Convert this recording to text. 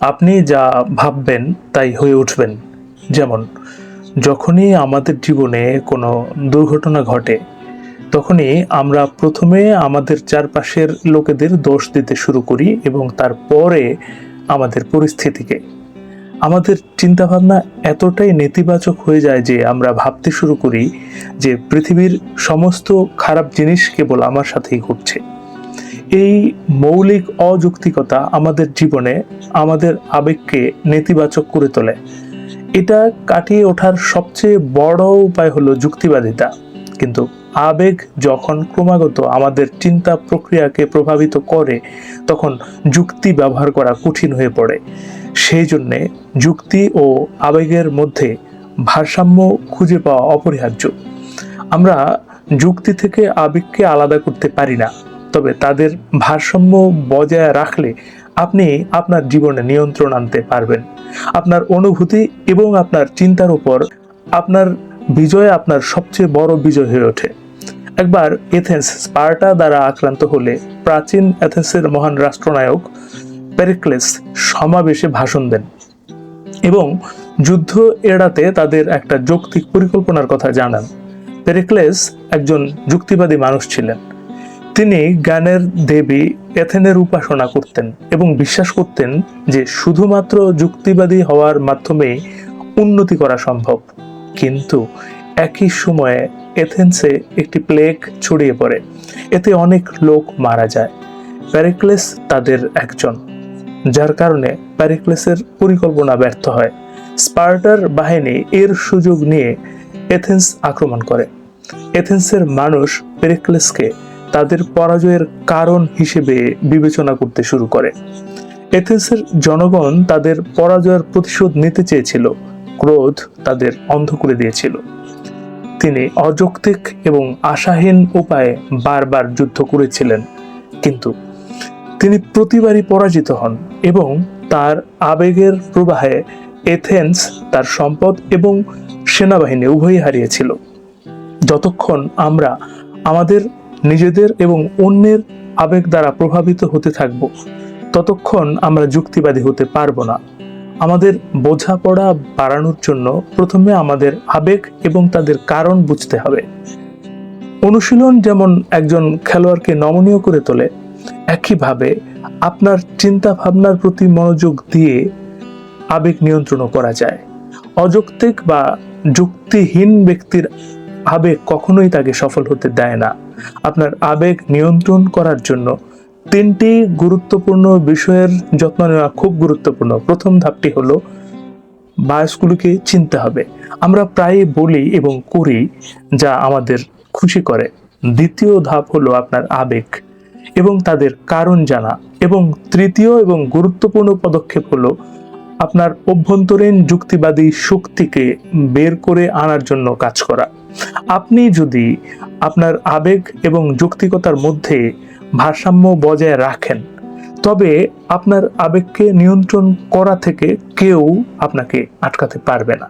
আপনি যা ভাববেন তাই হয়ে উঠবেন। যেমন, যখনই আমাদের জীবনে কোনো দুর্ঘটনা ঘটে, তখনই আমরা প্রথমে আমাদের চারপাশের লোকেদের দোষ দিতে শুরু করি এবং তারপরে আমাদের পরিস্থিতিকে। আমাদের চিন্তাভাবনা এতটাই নেতিবাচক হয়ে যায় যে আমরা ভাবতে শুরু করি যে পৃথিবীর সমস্ত খারাপ জিনিস কেবল আমার সাথেই ঘটছে। এই মৌলিক অযৌক্তিকতা আমাদের জীবনে আমাদের আবেগকে নেতিবাচক করে তোলে। এটা কাটিয়ে ওঠার সবচেয়ে বড় উপায় হলো যুক্তিবাদিতা। কিন্তু আবেগ যখন ক্রমাগত আমাদের চিন্তা প্রক্রিয়াকে প্রভাবিত করে, তখন যুক্তি ব্যবহার করা কঠিন হয়ে পড়ে। সেই জন্যে যুক্তি ও আবেগের মধ্যে ভারসাম্য খুঁজে পাওয়া অপরিহার্য। আমরা যুক্তি থেকে আবেগকে আলাদা করতে পারি না। তবে তাদের ভারসাম্য বজায় রাখলে আপনি আপনার জীবনে নিয়ন্ত্রণ আনতে পারবেন। আপনার অনুভূতি এবং আপনার চিন্তার উপর আপনার বিজয় আপনার সবচেয়ে বড় বিজয় হয়ে ওঠে। একবার এথেন্স স্পার্টা দ্বারা আক্রান্ত হলে প্রাচীন এথেন্সের মহান রাষ্ট্রনায়ক প্যারিক্লেস সমাবেশে ভাষণ দেন এবং যুদ্ধ এড়াতে তাদের একটা যৌক্তিক পরিকল্পনার কথা জানান। পেরিক্লেস একজন যুক্তিবাদী মানুষ ছিলেন। তিনি জ্ঞানের দেবী এথেনের উপাসনা করতেন এবং বিশ্বাস করতেন যে শুধুমাত্র যুক্তিবাদী হওয়ার মাধ্যমে উন্নতি করা সম্ভব। কিন্তু একই সময়ে এথেন্সে একটি প্লেগ ছড়িয়ে পড়ে। এতে অনেক লোক মারা যায়। প্যারিক্লেস তাদের একজন। যার কারণে প্যারিক্লেসের পরিকল্পনা ব্যর্থ হয়। স্পার্টার বাহিনী এর সুযোগ নিয়ে এথেন্স আক্রমণ করে। এথেন্সের মানুষ পেরিক্লেসকে তাদের পরাজয়ের কারণ হিসেবে বিবেচনা করতে শুরু করে। এথেন্সের জনগণ তাদের পরাজয়ের প্রতিশোধ নিতে চেয়েছিল, ক্রোধ তাদের অন্ধ করে দিয়েছিল। তিনি অযৌক্তিক এবং আশাহীন উপায়ে বারবার যুদ্ধ করেছিলেন, কিন্তু তিনি প্রতিবারই পরাজিত হন এবং তার আবেগের প্রবাহে এথেন্স তার সম্পদ এবং সেনাবাহিনী উভয়ই হারিয়েছিল। যতক্ষণ আমরা আমাদের নিজেদের এবং অন্যের আবেগ দ্বারা প্রভাবিত হতে থাকব। ততক্ষণ আমরা যুক্তিবাদী হতে পারব না। আমাদের বোঝাপড়া বাড়ানোর জন্য প্রথমে আমাদের আবেগ এবং তাদের কারণ বুঝতে হবে। অনুশীলন যেমন একজন খেলোয়াড়কে নমনীয় করে তোলে, একইভাবে আপনার চিন্তা ভাবনার প্রতি মনোযোগ দিয়ে আবেগ নিয়ন্ত্রণও করা যায়। অযৌক্তিক বা যুক্তিহীন ব্যক্তির আবেগ কখনোই তাকে সফল হতে দেয় না। আপনার আবেগ নিয়ন্ত্রণ করার জন্য তিনটি গুরুত্বপূর্ণ বিষয়ের যত্ন নেওয়া খুব গুরুত্বপূর্ণ। প্রথম ধাপটি হলো বায়াসগুলোকে চিনতে হবে। আমরা প্রায়ই বলি এবং করি যা আমাদের খুশি করে। দ্বিতীয় ধাপ হলো আপনার আবেগ এবং তাদের কারণ জানা। এবং তৃতীয় এবং গুরুত্বপূর্ণ পদক্ষেপ হলো, আপনার অভ্যন্তরীণ যুক্তিবাদী শক্তিকে বের করে আনার জন্য কাজ করা। আপনি যদি আপনার আবেগ এবং যৌক্তিকতার মধ্যে ভারসাম্য বজায় রাখেন, তবে আপনার আবেগকে নিয়ন্ত্রণ করা থেকে কেউ আপনাকে আটকাতে পারবে না।